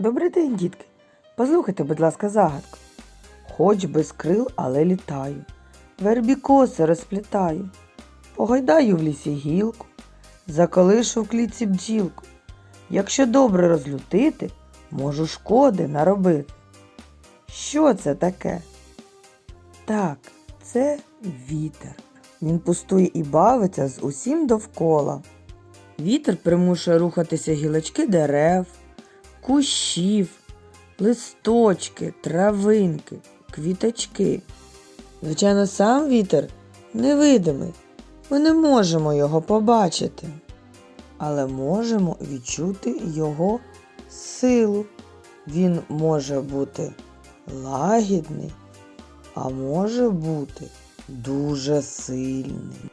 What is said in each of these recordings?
Добрий день, дітки. Послухайте, будь ласка, загадку. Хоч без крил, але літаю. Вербі коси розплітаю. Погойдаю в лісі гілку, заколишу в клітці бджілку. Якщо добре розлютити, можу шкоди наробити. Що це таке? Так, це вітер. Він пустує і бавиться з усім довкола. Вітер примушує рухатися гілочки дерев, кущів, листочки, травинки, квіточки. Звичайно, сам вітер невидимий. Ми не можемо його побачити, але можемо відчути його силу. Він може бути лагідний, а може бути дуже сильний.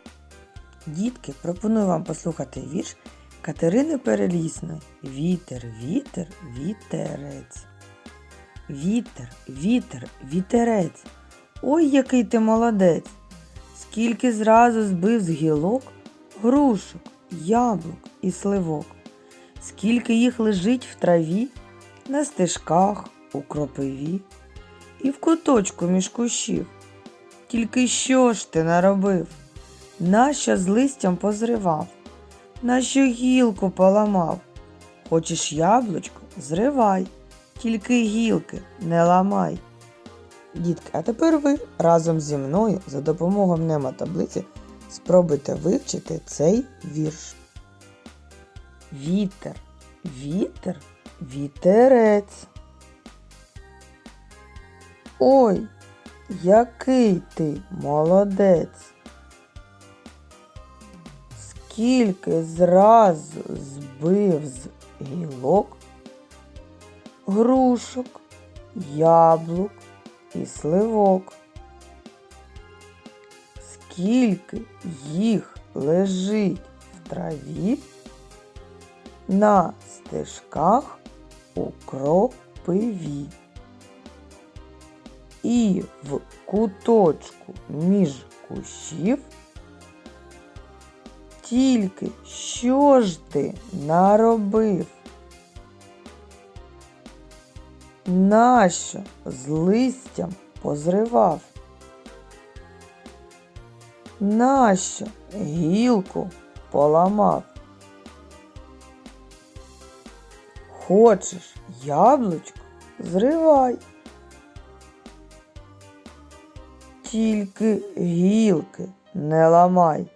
Дітки, пропоную вам послухати вірш Катерини Перелісної. Вітер, вітер, вітерець. Вітер, вітер, вітерець. Ой, який ти молодець! Скільки зразу збив з гілок грушок, яблук і сливок, скільки їх лежить в траві, на стежках, у кропиві і в куточку між кущів. Тільки що ж ти наробив? Нащо з листям позривав? Нащо гілку поламав? Хочеш яблучко? Зривай, тільки гілки не ламай. Дітки, а тепер ви разом зі мною за допомогою мнемотаблиці спробуйте вивчити цей вірш. Вітер, вітер, вітерець. Ой, який ти молодець. Скільки зразу збив з гілок, грушок, яблук і сливок. Скільки їх лежить в траві на стежках у кропиві. І в куточку між кущів тільки що ж ти наробив? Нащо з листям позривав? Нащо гілку поламав? Хочеш яблучко? Зривай. Тільки гілки не ламай.